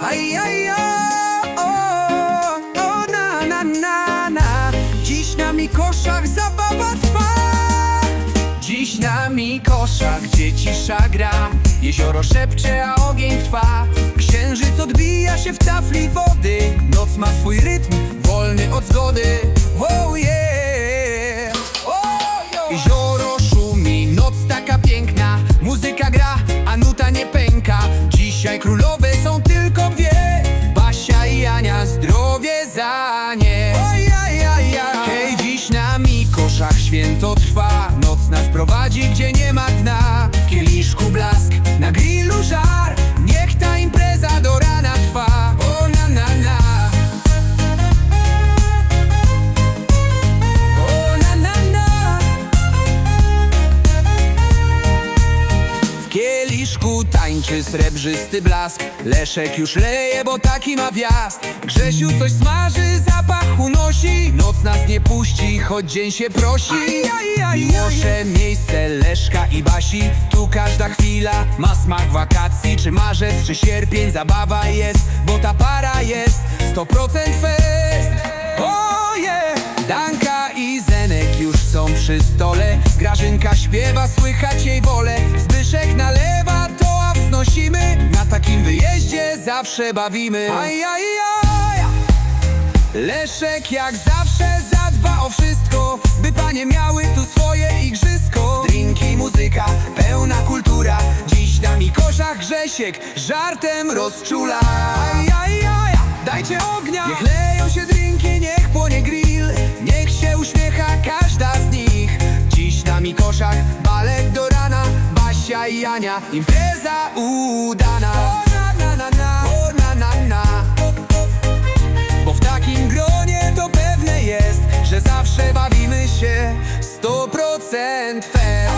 Aj, aj, o, o, na, na, na, na. Dziś na Mikoszach zabawa trwa. Dziś na Mikoszach, gdzie cisza gra Jezioro szepcze, a ogień trwa. Księżyc odbija się w tafli wody. Noc ma swój rytm, wolny od zgody. Oh yeah oh. Jezioro szumi, noc taka piękna. Muzyka gra, a nuta nie pęka. Dzisiaj królowe Święto trwa. Noc nas prowadzi, gdzie nie ma dna. W kieliszku blask, na grillu żar. Niech ta impreza do rana trwa. O na na na. O na na na. W kieliszku tańczy srebrzysty blask. Leszek już leje, bo taki ma wjazd. Grzesiu coś smaży, nas nie puści, choć dzień się prosi. Miłosze miejsce Leszka i Basi. Tu każda chwila ma smak wakacji. Czy marzec, czy sierpień, zabawa jest Bo ta para jest. 100% fest. Oh yeah! Danka i Zenek już są przy stole. Grażynka śpiewa, słychać jej wolę. Zbyszek nalewa, to a wznosimy. Na takim wyjeździe zawsze bawimy. Aj, aj, aj. Leszek jak zawsze zadba o wszystko By panie miały tu swoje igrzysko. Drinki, muzyka, pełna kultura. Dziś na Mikoszach Grzesiek żartem rozczula. Aj, aj, aj. Dajcie ognia, niech leją się drinki, niech płonie grill. Niech się uśmiecha każda z nich. Dziś na Mikoszach balet do rana. Basia i Ania, impreza udana сто процент фер.